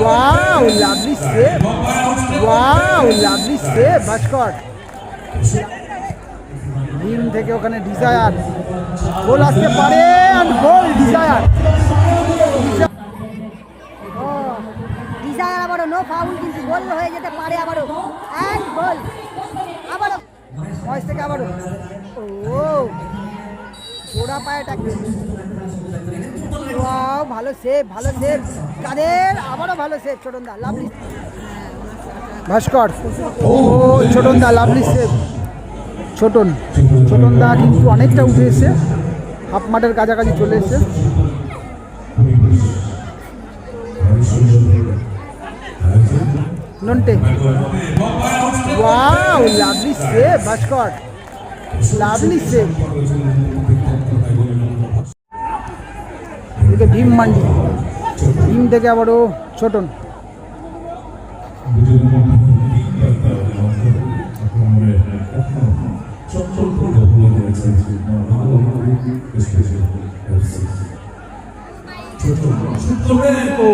Wow, lovely save. Wow, lovely save, Bhaskar রিম থেকে ওখানে Desire goal আসতে পারে আর গোল ডিজায়ার ডিজায়ার আবারও নো ফাউল কিন্তু গোল হয়ে যেতে পারে আবারও। এক গোল আবারও। ভয়েস থেকে আবারও। ও জোড়া পায়ে টাকবে ওয়াও, ভালো সেভ ভালো সেভ কাদের? আবারও ভালো সেভ ছোটনদা লাভলি ভাস্কর, ও ছোটনদা লাভলি সেভ ছোটন ছোটনদা কিন্তু অনেকটা উঠে এসে হাফ মাঠের কাছাকাছি চলে এসেছে। Nonte. Wow lovely save Bhaskar. Lovely save এদিকে ভীম মান্ডি ভীম থেকে আবারও ছোটন। ও।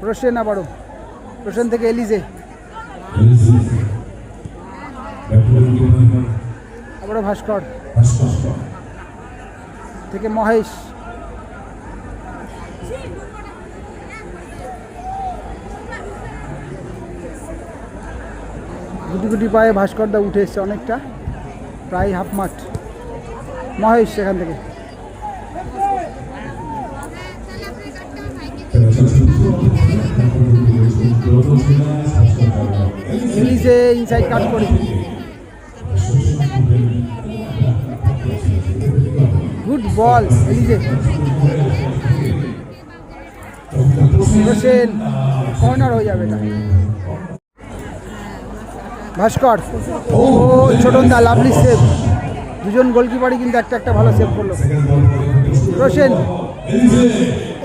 প্রসেন আবারও প্রসেন থেকে এলিজে। আবারও ভাস্কর। থেকে মহেশ। গুটি গুটি পায়ে ভাস্করদা উঠে এসছে অনেকটা। প্রায় হাফ মাঠ। মহেশ, সেখান থেকে। এলিজে ইনসাইড কাট করে। গুড বল এলিজে হোসেন কর্নার হয়ে যাবে এটা। ভাস্কর, ও ছোটন দা লাভলি সেভ দুজন গোলকিপারই কিন্তু একটা একটা ভালো সেভ করল। রোশেন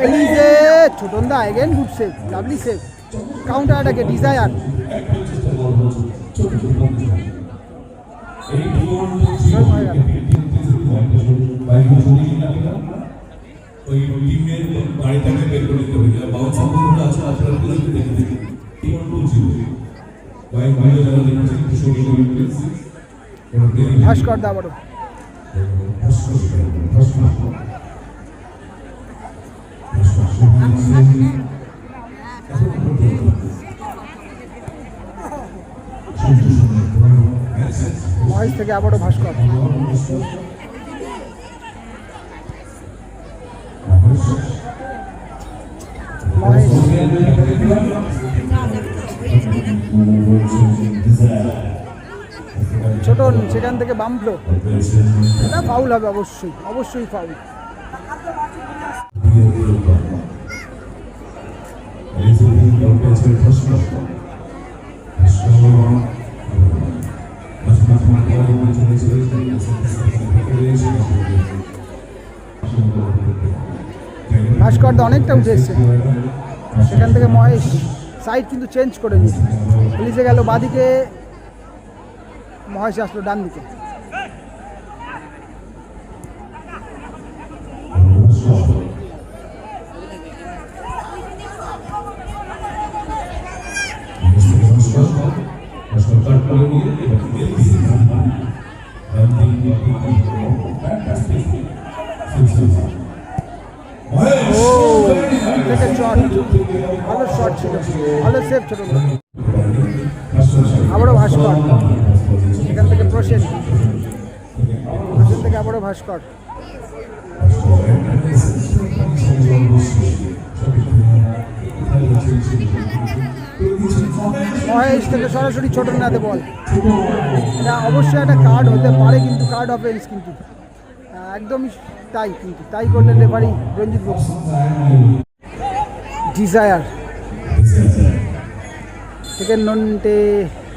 এলিজে ছোটনদা again good save lovely save counter অ্যাটাকে Desire ওই টিমের বাড়িটাকে বের করে দিতে হবে বাউন্স সম্পূর্ণ আছে আপনারা প্লিজ দেখে দেখে টিম টু জিরো কয়েক ভাই যারা দেখছেন একটু সরিয়ে দেবেন প্লিজ ভাস্কর দা আবারও মহেশ থেকে আবারও ভাস্কর। ছোট সেখান থেকে বামফ্লো এটা ফাউল হবে অবশ্যই অবশ্যই ফাউল ভাস্কর দা অনেকটা উঠে এসছে। সেখান থেকে মহেশ সাইড কিন্তু চেঞ্জ করে নিয়েছে। পুলিশে গেল, বাদিকে মহেশ আসলো ডান দিকে থেকে ভালো শট ভালো সেভ ছিল। আবারও ভাস্কর, এখান থেকে প্রসেন প্রসেন থেকে আবারও ভাস্কর। মহেশ থেকে সরাসরি ছোট নাতে বল। এটা অবশ্যই একটা কার্ড হতে পারে কিন্তু কার্ড অফেন্স কিন্তু। একদমই তাই কিন্তু, তাই করলে referee Ranjit Bakshi. Desire second Nonte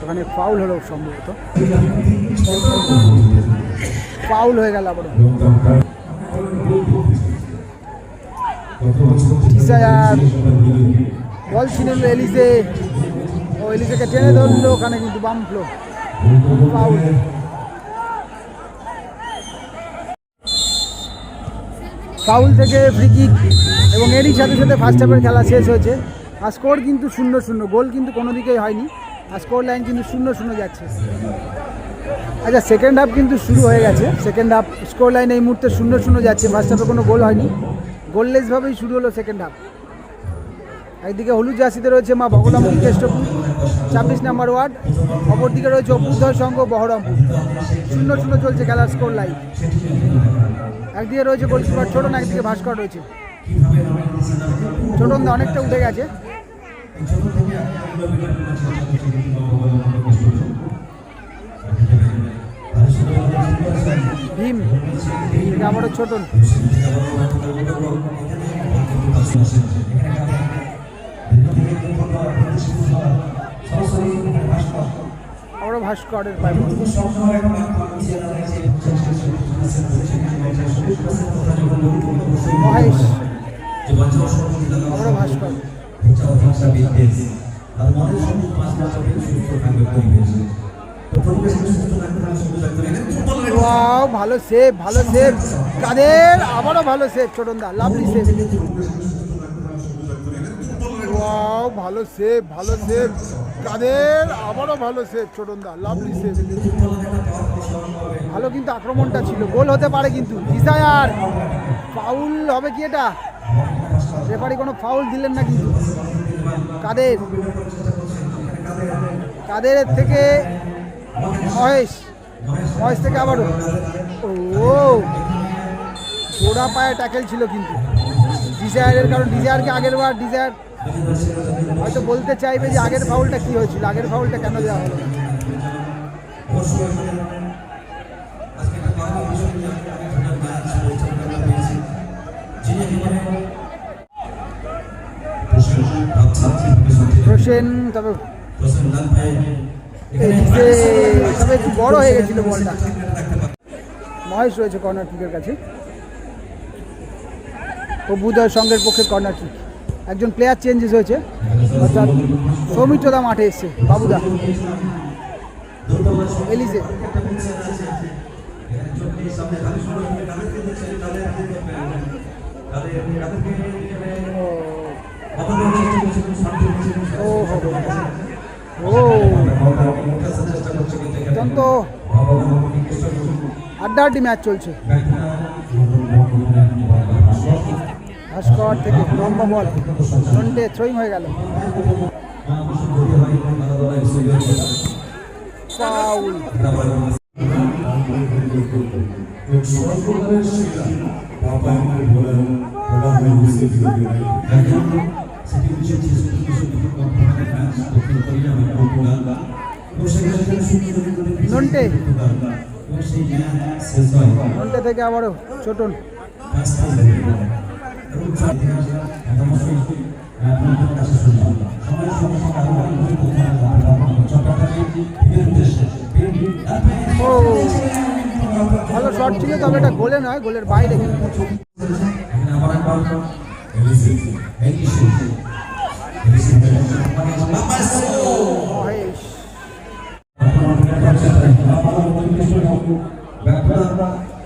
ওখানে ফাউল হলো সম্ভবত। ফাউল হয়ে গেল আবার ডিসায়ার বল ছিল এলিজে। ও এলিজেকে টেনে ধরলো, ওখানে কিন্তু বাম ফ্লো ফাউল ফাউল থেকে ফ্রি কিক এবং এরই সাথে সাথে ফার্স্ট হাফের খেলা শেষ হয়েছে। আর স্কোর কিন্তু শূন্য শূন্য, গোল কিন্তু কোনো দিকেই হয়নি। আর স্কোর লাইন কিন্তু শূন্য শূন্য যাচ্ছে। আচ্ছা সেকেন্ড হাফ কিন্তু শুরু হয়ে গেছে। সেকেন্ড হাফ স্কোর লাইন এই মুহূর্তে শূন্য শূন্য যাচ্ছে। ফার্স্ট হাফে কোনো গোল হয়নি। গোললেসভাবেই শুরু হলো সেকেন্ড হাফ একদিকে হলুদ জার্সিতে রয়েছে মা বগলামুখী কেষ্টপুর ছাব্বিশ নাম্বার ওয়ার্ড। অপরদিকে রয়েছে অভ্যুদয় সংঘ বহরমপুর। শূন্য শূন্য চলছে খেলার স্কোর লাইন একদিকে রয়েছে গোলকিপার ছোটন একদিকে ভাস্কর রয়েছে। ছোটন অনেকটা উঠে গেছে। ভীম থেকে আবারও ছোটন। আবারও ভাস্করের পাইব ওয়াও ভালো সেভ ভালো সেভ কাদের? আবারও ভালো save Chhoton da lovely save wow ভালো সেভ ভালো সেভ কাদের? আবারও ভালো save Chhoton da lovely save ভালো কিন্তু আক্রমণটা ছিল। গোল হতে পারে কিন্তু। ডিজায়ার ফাউল হবে কি এটা? রেফারি কোনো ফাউল দিলেন না কিন্তু। কাদের? কাদের থেকে মহেশ? মহেশ থেকে আবারও। ও জোড়া পায়ে ট্যাকেল ছিল কিন্তু। ডিজায়ারের কারণ ডিজায়ারকে আগের বার ডিজায়ার হয়তো বলতে চাইবে যে আগের ফাউলটা কি হয়েছিল, আগের ফাউলটা কেন দেওয়া হলো? হোসেন তবে তবে বড় হয়ে গেছিল বলটা। মহেশ রয়েছে কর্নার কিকের কাছে। অভ্যুদয় সঙ্গের পক্ষে কর্নার কিক। একজন প্লেয়ার চেঞ্জেস হয়েছে, অর্থাৎ সৌমিত্রদা মাঠে এসছে, বাবুদা। এলিজে। ও। অত্যন্ত ম্যাচ চলছে ভাস্কর থেকে লম্বা বল ফ্রন্টে থ্রোয়িং হয়ে গেল ফাউল নন্টে। নন্টে থেকে আবারও ছোটন ও, ভালো শট ছিল, তবে এটা গোলে নয় গোলের বাইরে। মহেশ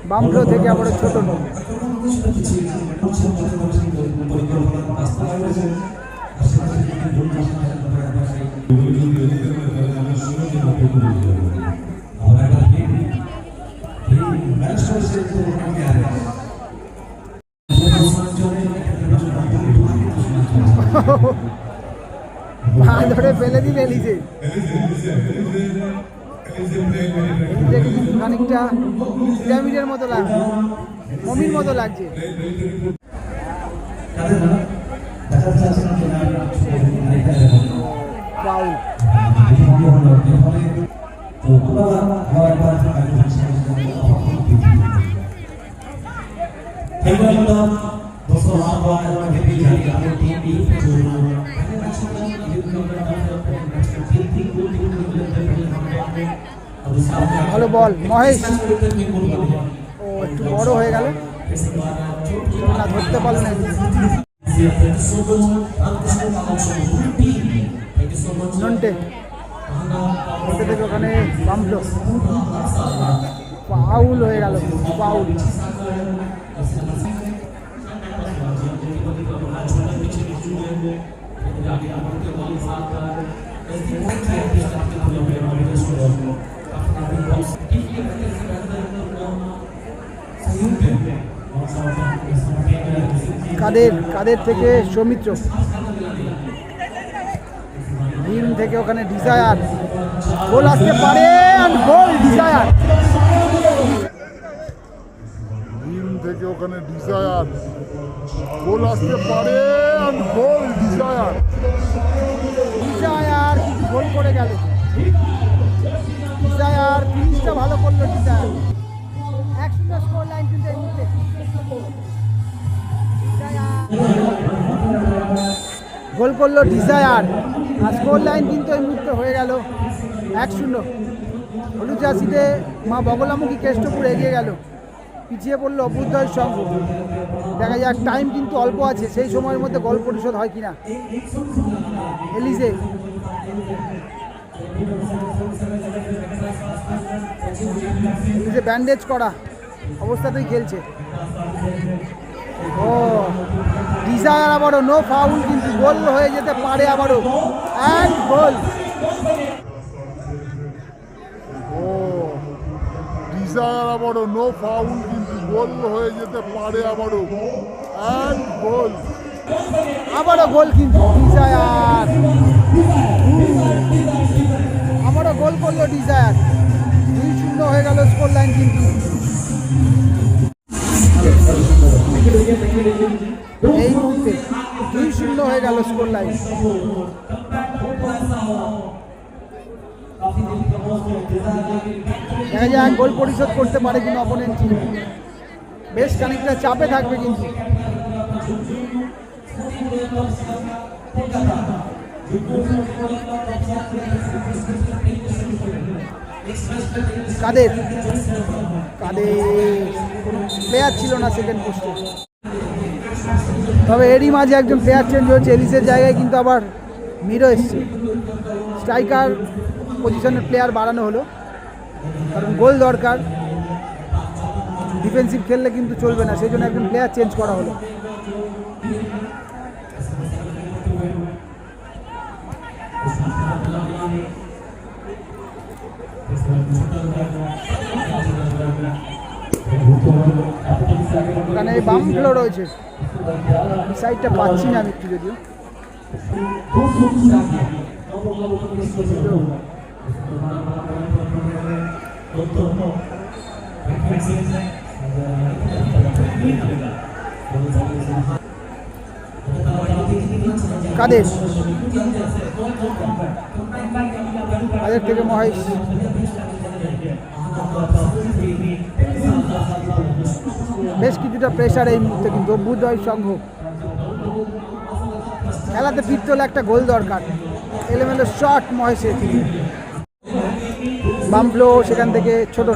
বাম ফ্লো থেকে আবারও ছোট পা ফেলে দিলে এলিজে এলিজেকে কিন্তু খানিকটা পিরামিডের মতো লাগছে মমির মতো লাগছে ফাউল दोस्तों ভালো বল, মহেশ। ও, একটু বড় হয়ে গেল। না, ধরতে পারল না। নন্টে থেকে ওখানে পাউল হয়ে গেল পাউল কাদের কাদের থেকে? সৌমিত্র। ভীম থেকে ওখানে ডিজায়ার গোল আসতে পারে আর গোল ডিজায়ার টিম থেকে ওখানে ডিজায়ার গোল আসতে পারে আর গোল ডিজায়ার ডিজায়ার গোল করে গেল। ডিজায়ার ফিনিশটা ভালো করল সুন্দর স্কোর লাইন কিন্তু এই মুহূর্তে। গোল করল ডিজায়ার। আর স্কোর লাইন কিন্তু এই মুহূর্তে হয়ে গেল এক শূন্য। হলুদ জার্সিতে মা বগলামুখী কেষ্টপুর এগিয়ে গেল। পিছিয়ে পড়ল অভ্যুদয়ের সঙ্গ। দেখা যাক টাইম কিন্তু অল্প আছে। সেই সময়ের মধ্যে গোল পরিশোধ হয় কিনা? এলিজে। এলিজে ব্যান্ডেজ করা অবস্থাতেই খেলছে। ও ডিজায়ার আবারও নো ফাউল কিন্তু গোল হয়ে যেতে পারে আবারও। অ্যান্ড গোল ও ডিজায়ার আবারও নো ফাউল কিন্তু গোল হয়ে যেতে পারে আবারও। অ্যান্ড গোল আবারও গোল কিন্তু ডিজায়ার গোল করল ডিজায়ার দুই শূন্য হয়ে গেল স্কোর লাইন কিন্তু। এই মুহূর্তে দুই শূন্য হয়ে গেল স্কোর লাইন দেখা যাক গোল পরিশোধ করতে পারে কিনা অপোনেন্ট বেশ খানিকটা চাপে থাকবে কিন্তু। কাদের? কাদের? প্লেয়ার ছিল না সেকেন্ড পোস্টে তবে এরই মাঝে একজন প্লেয়ার চেঞ্জ হয়েছে এলিসের জায়গায় কিন্তু আবার মিরো এসছে। স্ট্রাইকার পজিশনের প্লেয়ার বাড়ানো হলো। কারণ গোল দরকার। ডিফেন্সিভ খেললে কিন্তু চলবে না, সেই জন্য একজন প্লেয়ার চেঞ্জ করা হলো। ওখানে বাম ফ্লো রয়েছে। এই সাইডটা পাচ্ছি না আমি একটু যদিও। কাদের? কাদের থেকে মহেশ? বেশ কিছুটা প্রেশার এই মুহূর্তে কিন্তু অভ্যুদয় সংঘ। খেলাতে ফিরতে হলে একটা গোল দরকার। এলেমেলো শট মহেশের। বামফ্লো সেখান থেকে ছোট।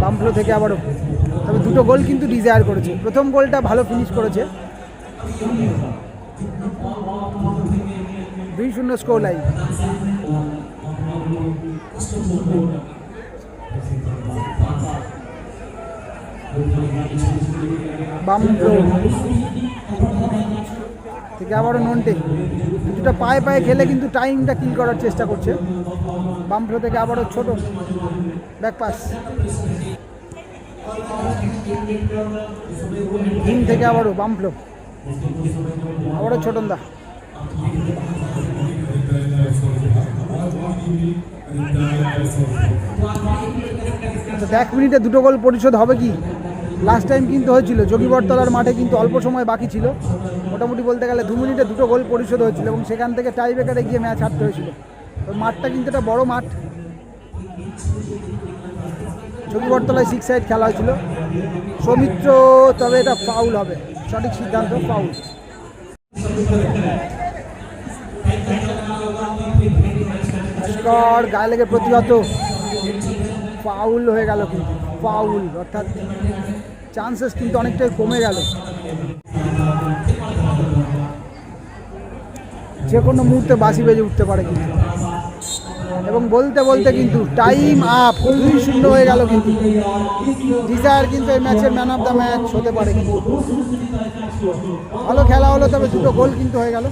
বামফ্লো থেকে আবারও। তবে দুটো গোল কিন্তু ডিজায়ার করেছে। প্রথম গোলটা ভালো ফিনিশ করেছে। দুই শূন্য স্কোর লাইন বামফ্লো থেকে আবারও নন্টে। কিছুটা পায়ে পায়ে খেলে কিন্তু টাইমটা কিল করার চেষ্টা করছে। বামফ্লো থেকে আবারও ছোট। ব্যাক পাস হিম থেকে আবারও বামফ্লো আবারও ছোটন দেখ মিনিটে দুটো গোল পরিশোধ হবে কি? লাস্ট টাইম কিন্তু হয়েছিল যোগীবরতলার মাঠে কিন্তু অল্প সময় বাকি ছিল। মোটামুটি বলতে গেলে দু মিনিটে দুটো গোল পরিশোধ হয়েছিল এবং সেখান থেকে টাই ব্রেকারে গিয়ে ম্যাচ হারতে হয়েছিল। তো মাঠটা কিন্তু একটা বড় মাঠ। যোগীবরতলায় সিক্স সাইড খেলা হয়েছিল। সৌমিত্র, তবে এটা ফাউল হবে। সঠিক সিদ্ধান্ত ফাউল গায়ে লেগে প্রতিহত। ফাউল হয়ে গেল কিন্তু ফাউল অর্থাৎ চান্সেস কিন্তু অনেকটাই কমে গেল। যে কোনো মুহূর্তে বাসি বেজে উঠতে পারে কিন্তু। এবং বলতে বলতে কিন্তু টাইম আপ দুই শূন্য হয়ে গেল কিন্তু। ডিজায়ার কিন্তু এই ম্যাচের ম্যান অফ দ্য ম্যাচ হতে পারে ভালো খেলা হলো, তবে দুটো গোল কিন্তু হয়ে গেল।